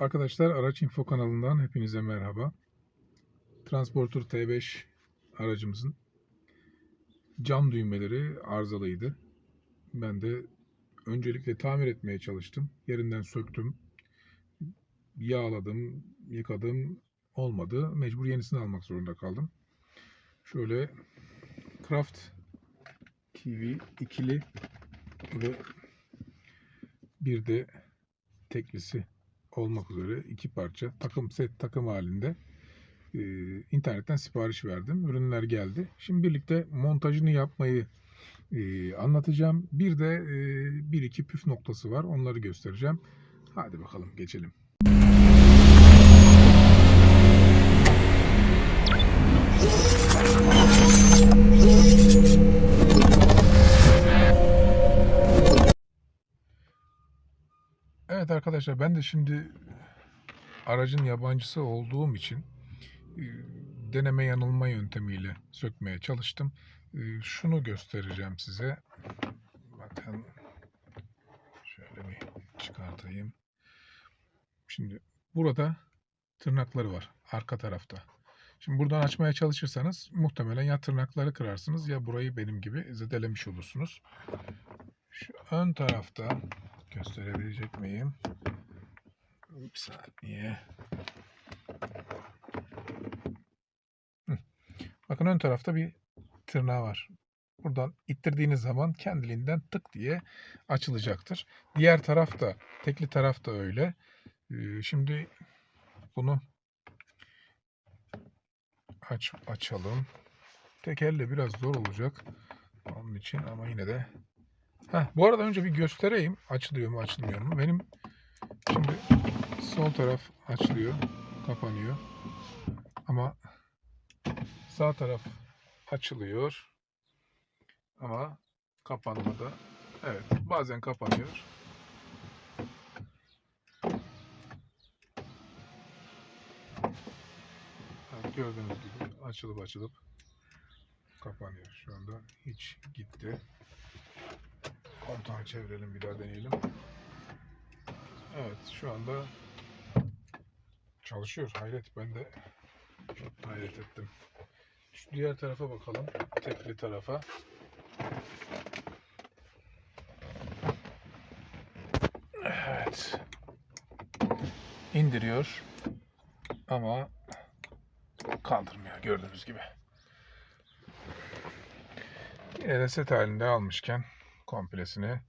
Arkadaşlar Araç Info kanalından hepinize merhaba. Transporter T5 aracımızın cam düğmeleri arızalıydı. Ben de öncelikle tamir etmeye çalıştım. Yerinden söktüm. Yağladım, yıkadım. Olmadı. Mecbur yenisini almak zorunda kaldım. Şöyle Craft TV ikili ve bir de teklisi olmak üzere iki parça takım set takım halinde e, internetten sipariş verdim. Ürünler geldi. Şimdi birlikte montajını yapmayı e, anlatacağım. Bir de e, bir iki püf noktası var. Onları göstereceğim. Hadi bakalım geçelim. Evet arkadaşlar ben de şimdi aracın yabancısı olduğum için e, deneme yanılma yöntemiyle sökmeye çalıştım. E, Şunu göstereceğim size. Bakın şöyle bir çıkartayım. Şimdi burada tırnakları var arka tarafta. Şimdi buradan açmaya çalışırsanız muhtemelen ya tırnakları kırarsınız ya burayı benim gibi zedelemiş olursunuz. Şu ön tarafta gösterebilecek miyim? Bir saniye. Bakın ön tarafta bir tırnağı var. Buradan ittirdiğiniz zaman kendiliğinden tık diye açılacaktır. Diğer taraf da, tekli taraf da öyle. Ee, Şimdi bunu aç açalım. Tek elle biraz zor olacak. Onun için ama yine de Heh, bu arada önce bir göstereyim. Açılıyor mu açılmıyor mu? Benim şimdi sol taraf açılıyor. Kapanıyor. Ama sağ taraf açılıyor. Ama kapanmadı. Evet. Bazen kapanıyor. Gördüğünüz gibi açılıp açılıp kapanıyor. Şu anda hiç gitti. Kontağı çevirelim bir daha deneyelim. Evet şu anda çalışıyor. Hayret ben de hayret ettim. Şu diğer tarafa bakalım. Tekli tarafa. Evet. İndiriyor. Ama kaldırmıyor gördüğünüz gibi. Yine de set halinde almışken komplesini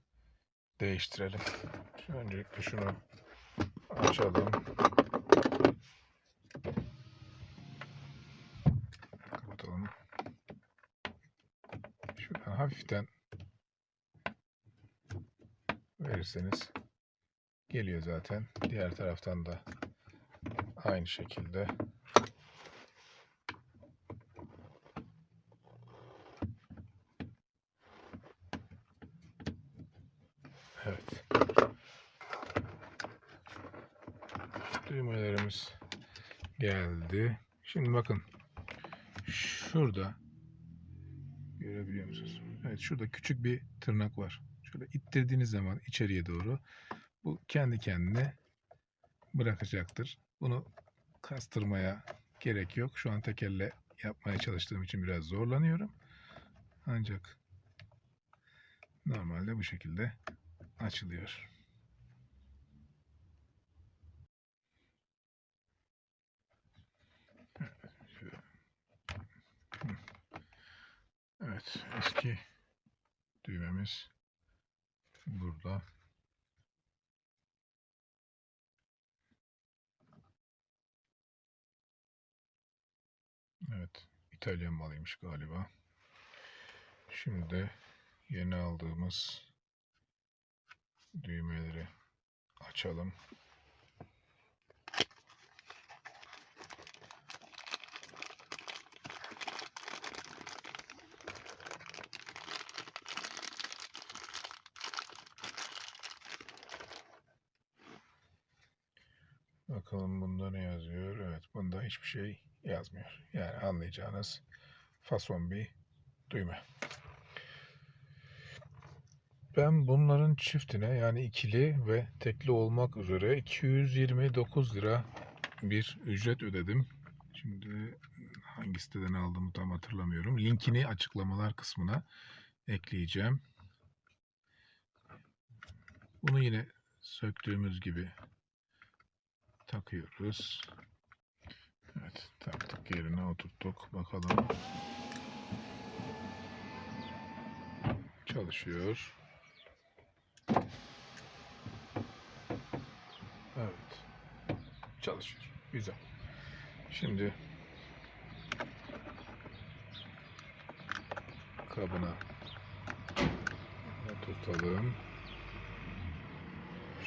değiştirelim. Şu öncelikle şunu açalım. Kapatalım. Şuradan hafiften verirseniz geliyor zaten. Diğer taraftan da aynı şekilde. Evet. Düğmelerimiz geldi. Şimdi bakın. Şurada görebiliyor musunuz? Evet şurada küçük bir tırnak var. Şöyle ittirdiğiniz zaman içeriye doğru bu kendi kendine bırakacaktır. Bunu kastırmaya gerek yok. Şu an tek elle yapmaya çalıştığım için biraz zorlanıyorum. Ancak normalde bu şekilde açılıyor. Evet, eski düğmemiz burada. Evet, İtalyan malıymış galiba. Şimdi de yeni aldığımız düğmeleri açalım. Bakalım bunda ne yazıyor? Evet, bunda hiçbir şey yazmıyor. Yani anlayacağınız fason bir düğme. Ben bunların çiftine yani ikili ve tekli olmak üzere 229 lira bir ücret ödedim. Şimdi hangi siteden aldığımı tam hatırlamıyorum. Linkini açıklamalar kısmına ekleyeceğim. Bunu yine söktüğümüz gibi takıyoruz. Evet, taktık yerine oturttuk. Bakalım. Çalışıyor. Evet. Çalışıyor. Güzel. Şimdi kabına oturtalım.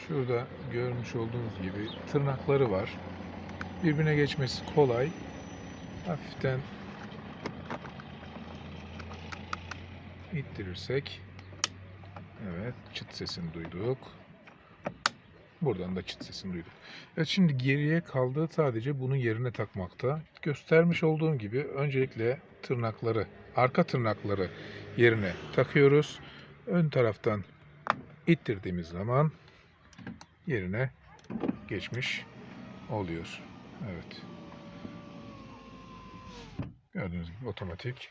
Şurada görmüş olduğunuz gibi tırnakları var. Birbirine geçmesi kolay. Hafiften ittirirsek evet çıt sesini duyduk. Buradan da çıt sesini duyduk. Evet şimdi geriye kaldı sadece bunu yerine takmakta. Göstermiş olduğum gibi öncelikle tırnakları, arka tırnakları yerine takıyoruz. Ön taraftan ittirdiğimiz zaman yerine geçmiş oluyor. Evet. Gördüğünüz gibi otomatik.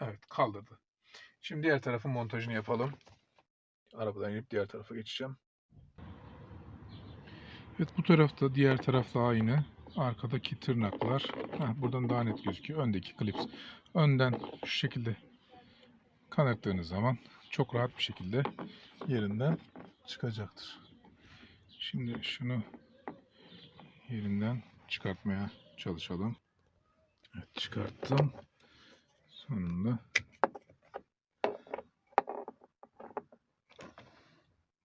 Evet kaldırdı. Şimdi diğer tarafın montajını yapalım. Arabadan inip diğer tarafa geçeceğim. Evet bu tarafta diğer tarafla aynı. Arkadaki tırnaklar. Heh, buradan daha net gözüküyor. Öndeki klips. Önden şu şekilde kanırttığınız zaman çok rahat bir şekilde yerinden çıkacaktır. Şimdi şunu yerinden çıkartmaya çalışalım. Evet çıkarttım. Sonunda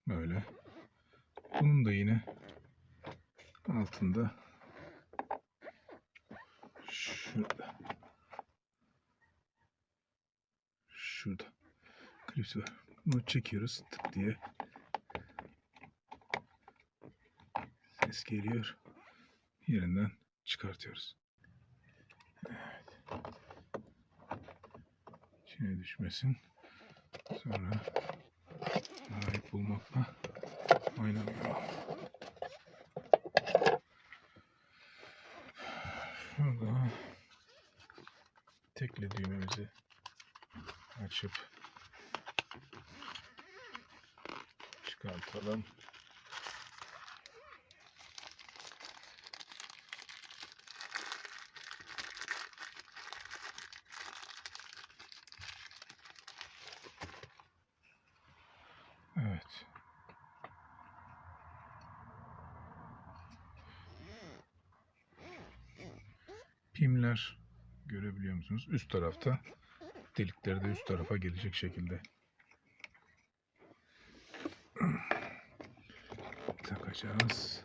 böyle. Bunun da yine altında şurada şurada klips var. Bunu çekiyoruz tık diye. Ses geliyor. Yerinden çıkartıyoruz. Evet. İçine düşmesin. Sonra ait bulmakla oynamıyor. Şurada tekli düğmemizi açıp çıkartalım. Evet. Pimler görebiliyor musunuz? Üst tarafta. Delikleri de üst tarafa gelecek şekilde. Takacağız.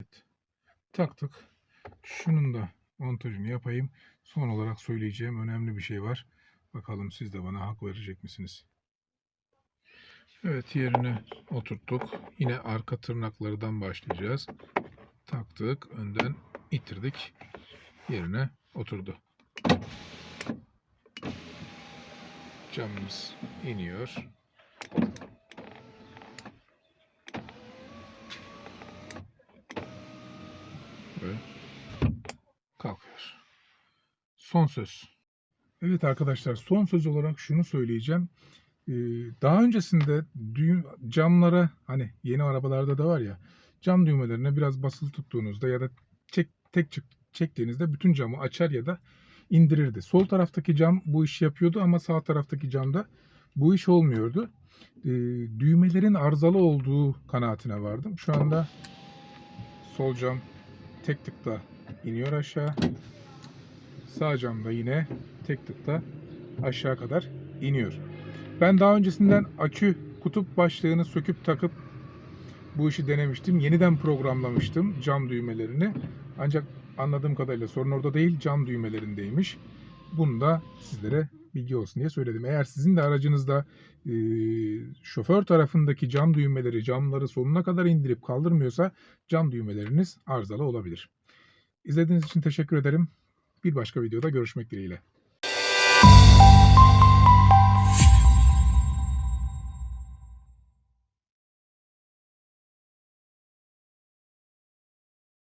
Evet. Taktık. Şunun da montajını yapayım. Son olarak söyleyeceğim önemli bir şey var. Bakalım siz de bana hak verecek misiniz? Evet yerine oturttuk. Yine arka tırnaklardan başlayacağız. Taktık. Önden ittirdik. Yerine oturdu. Camımız iniyor. Ve kalkıyor. Son söz. Evet arkadaşlar son söz olarak şunu söyleyeceğim. Ee, daha öncesinde düğüm, camlara hani yeni arabalarda da var ya cam düğmelerine biraz basılı tuttuğunuzda ya da çek, tek çık, çektiğinizde bütün camı açar ya da indirirdi. Sol taraftaki cam bu işi yapıyordu ama sağ taraftaki camda bu iş olmuyordu. Ee, düğmelerin arızalı olduğu kanaatine vardım. Şu anda sol cam tek tıkta iniyor aşağı. Sağ cam da yine tek tıkta aşağı kadar iniyor. Ben daha öncesinden akü kutup başlığını söküp takıp bu işi denemiştim. Yeniden programlamıştım cam düğmelerini. Ancak anladığım kadarıyla sorun orada değil cam düğmelerindeymiş. Bunu da sizlere bilgi olsun diye söyledim. Eğer sizin de aracınızda e, şoför tarafındaki cam düğmeleri camları sonuna kadar indirip kaldırmıyorsa cam düğmeleriniz arızalı olabilir. İzlediğiniz için teşekkür ederim. Bir başka videoda görüşmek dileğiyle.